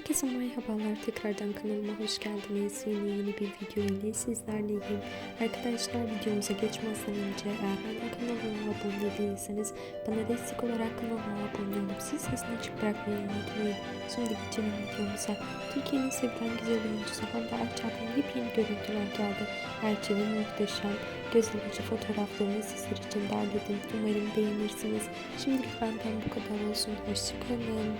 Herkese merhabalar. Tekrardan kanalıma hoş geldiniz. Yeni yeni bir video ile sizlerleyim. Arkadaşlar videomuza geçmezden önce eğer hala kanalıma abone değilseniz bana destek olarak kanalıma abone olup siz sesini açık bırakmayı unutmayın. Şimdi geçelim videomuza. Türkiye'nin sevilen güzel oyuncusu Hande Erçel'den yepyeni görüntüler geldi. Erçel'in muhteşem, göz alıcı fotoğraflarını sizler için derledim. Umarım beğenirsiniz. Şimdilik benden bu kadar olsun. Hoşçakalın.